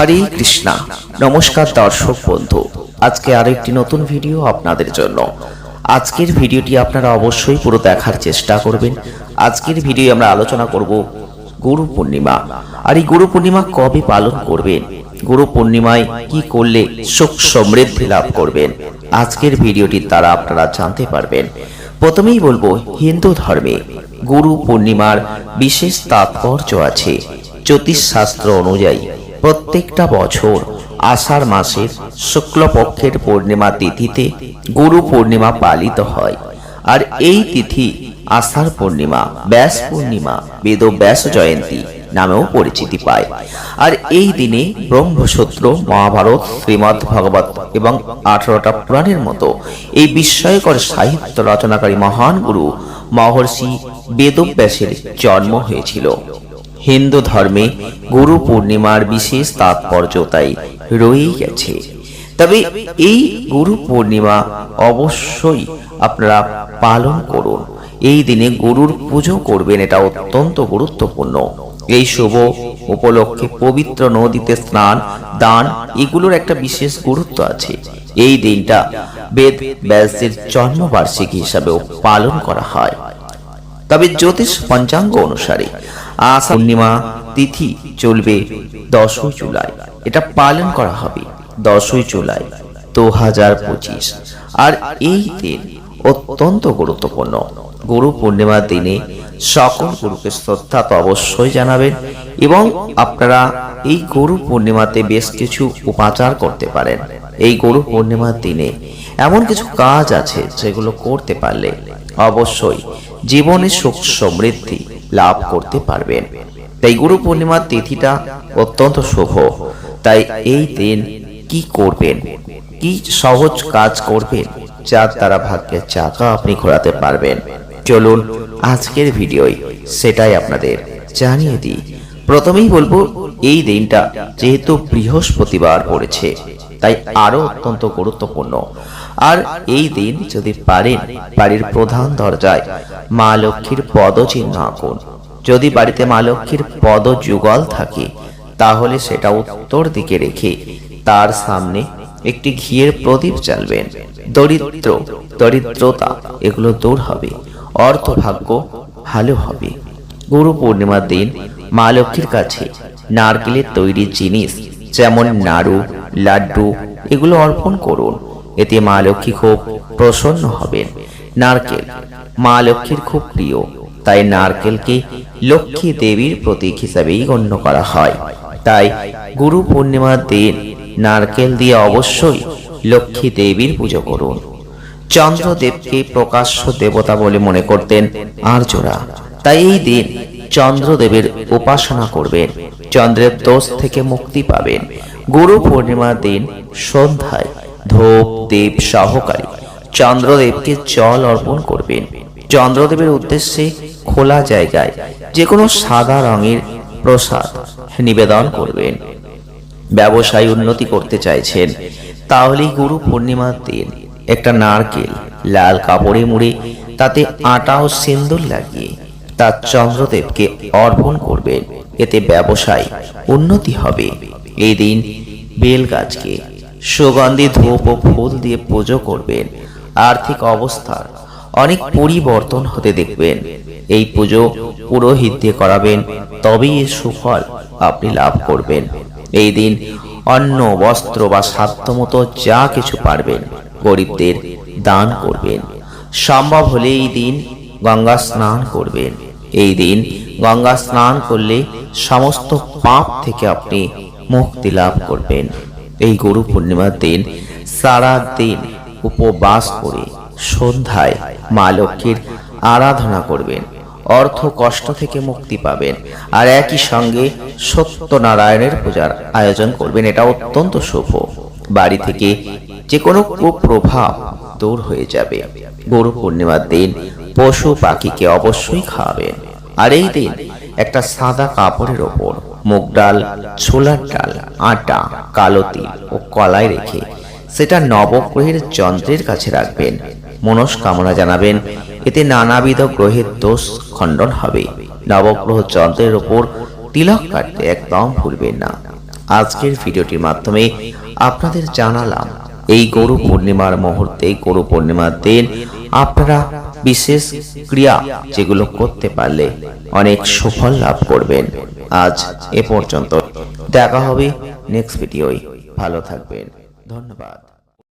হরে কৃষ্ণা। নমস্কার দর্শক বন্ধু, আজকে আরেকটি নতুন ভিডিও আপনাদের জন্য। আজকের ভিডিওটি আপনারা অবশ্যই পুরো দেখার চেষ্টা করবেন। আজকের ভিডিও আমরা আলোচনা করব গুরু পূর্ণিমা। আর এই গুরু পূর্ণিমা কবে পালন করবেন? গুরু পূর্ণিমায় কি করলে সুখ সমৃদ্ধি লাভ করবেন? আজকের ভিডিওটির দ্বারা আপনারা জানতে পারবেন। প্রথমেই বলব, হিন্দু ধর্মে গুরু পূর্ণিমার বিশেষ তাৎপর্য আছে। জ্যোতিষশাস্ত্র অনুযায়ী প্রত্যেকটা বছর আষাঢ় মাসের শুক্লপক্ষের পূর্ণিমা তিথিতে গুরু পূর্ণিমা পালিত হয়। আর এই তিথি আষাঢ় পূর্ণিমা, ব্যাস পূর্ণিমা, বেদ ব্যাস জয়ন্তী নামেও পরিচিতি পায়। আর এই দিনে ব্রহ্মসূত্র, মহাভারত, শ্রীমদ্ ভাগবত এবং আঠারোটা পুরাণের মতো এই বিস্ময়কর সাহিত্য রচনাকারী মহান গুরু মহর্ষি বেদব্যাসের জন্ম হয়েছিল। হিন্দু ধর্মে গুরু পূর্ণিমার বিশেষ তাৎপর্য তাই রয়েই গেছে। তবে এই গুরু পূর্ণিমা অবশ্যই আপনারা পালন করুন। এই দিনে গরুর পুজো করবেন, এটা অত্যন্ত গুরুত্বপূর্ণ। এই শুভ উপলক্ষে পবিত্র নদীতে স্নান, দান, এগুলোর একটা বিশেষ গুরুত্ব আছে। এই দিনটা বেদ ব্যাসের জন্মবার্ষিকী হিসাবেও পালন করা হয়। তবে জ্যোতিষ পঞ্চাঙ্গ অনুসারে আষাঢ় পূর্ণিমা তিথি চলবে দশই জুলাই। এটা পালন করা হবে দশই জুলাই দু হাজার পঁচিশ। আর এই দিন অত্যন্ত গুরুত্বপূর্ণ। গুরু পূর্ণিমার দিনে সকল গুরুকে শ্রদ্ধা তো অবশ্যই জানাবেন এবং আপনারা এই গুরু পূর্ণিমাতে বেশ কিছু উপাচার করতে পারেন। এই গুরু পূর্ণিমার দিনে এমন কিছু কাজ আছে যেগুলো করতে পারলে অবশ্যই জীবনে সুখ সমৃদ্ধি লাভ করতে পারবেন। তাই গুরু পূর্ণিমার তিথিটা অত্যন্ত শুভ। তাই এই দিন কি করবেন? কি সহজ কাজ করবেন? যার দ্বারা ভাগ্যের চাকা আপনি ঘোরাতে পারবেন। চলুন আজকের ভিডিওয় সেটাই আপনাদের জানিয়ে দিই। প্রথমেই বলব, এই দিনটা যেহেতু বৃহস্পতিবার পড়েছে তাই আরও অত্যন্ত গুরুত্বপূর্ণ। আর এই দিন যদি পারেন বাড়ির প্রধান দরজায় মা লক্ষ্মীর পদচিহ্ন আঁকুন, যদি বাড়িতে মা লক্ষ্মীর পদ যুগল থাকে, তাহলে সেটা উত্তর দিকে রেখে তার সামনে একটি ঘিয়ের প্রদীপ জ্বালবেন। দরিদ্র, দরিদ্রতা এগুলো দূর হবে অর্থ ভাগ্য ভালো হবে। গুরু পূর্ণিমার দিন মা লক্ষ্মীর কাছে নারকেলের তৈরি জিনিস, যেমন নাড়ু লাড্ডু এগুলো অর্পণ করুন। এতে মা লক্ষ্মী খুব প্রসন্ন হবেন। নারকেল, মা লক্ষ্মীর খুব প্রিয়। তাই নারকেলকে লক্ষ্মী দেবীর প্রতীক হিসাবেই গণ্য করা হয়। তাই গুরু পূর্ণিমার দিন নারকেল দিয়ে অবশ্যই লক্ষ্মী দেবীর পুজো করুন। চন্দ্রদেবকে প্রকাশ্য দেবতা বলে মনে করতেন আর্যরা। তাই এই দিন চন্দ্রদেবের উপাসনা করবেন। চন্দ্রের দোষ থেকে মুক্তি পাবেন। গুরু পূর্ণিমার দিন সন্ধ্যায় ধূপ দেব সহকারী চন্দ্রদেবকে জল অর্পণ করবেন। চন্দ্রদেবের উদ্দেশ্যে খোলা জায়গায় যে কোনো সাদা রঙের প্রসাদ নিবেদন করবেন। ব্যবসায় উন্নতি করতে চাইছেন তাহলে গুরু পূর্ণিমার দিন একটা নারকেল, লাল কাপড়ে মুড়ে তাতে আটা ও সিন্দুর লাগিয়ে তার চন্দ্রদেবকে অর্পণ করবেন। এতে ব্যবসায় উন্নতি হবে। এই দিন বেল গাছকে সুগন্ধি ধূপ ও ফুল দিয়ে পুজো করবেন। আর্থিক অবস্থার অনেক পরিবর্তন হতে দেখবেন। এই পুজো পুরোহিত দিয়ে করাবেন, তবেই এর সুফল আপনি লাভ করবেন। এই দিন অন্ন, বস্ত্র বা সাধ্যমতো যা কিছু পারবেন, গরিবদের দান করবেন। সম্ভব হলে এই দিন গঙ্গা স্নান করবেন। এই দিন গঙ্গা স্নান করলে সমস্ত পাপ থেকে আপনি মুক্তি লাভ করবেন। এই গুরু পূর্ণিমার দিন, সারা দিন উপবাস করে সন্ধ্যায় মা লক্ষ্মীর আরাধনা করবেন। অর্থ কষ্ট থেকে মুক্তি পাবেন। আর একই সঙ্গে সত্যনারায়ণের পূজার আয়োজন করবেন। এটা অত্যন্ত শুভ। বাড়ি থেকে যে কোনো কুপ্রভাব দূর হয়ে যাবে। গুরু পূর্ণিমার দিন পশু পাখিকে অবশ্যই খাওয়াবেন। আর এই দিন একটা সাদা কাপড়ের ওপর মুগ ডাল, ছোলার ডাল, আটা, কালো তিল ও কলাই রেখে সেটা নবগ্রহের যন্ত্রের কাছে রাখবেন। মনস্কামনা জানাবেন, এতে নানাবিধ গ্রহের দোষ খণ্ডন হবে। নবগ্রহ যন্ত্রের ওপর তিলক কাটতে একদম ভুলবেন না। আজকের ভিডিওটির মাধ্যমে আপনাদের জানালাম, এই গরু পূর্ণিমার মুহূর্তে, গরু পূর্ণিমার দিন আপনারা বিশেষ ক্রিয়া যেগুলো করতে পারলে অনেক সুফল লাভ করবেন। আজ এ পর্যন্ত দেখা হবে নেক্সট ভিডিওয় ভালো থাকবেন। ধন্যবাদ।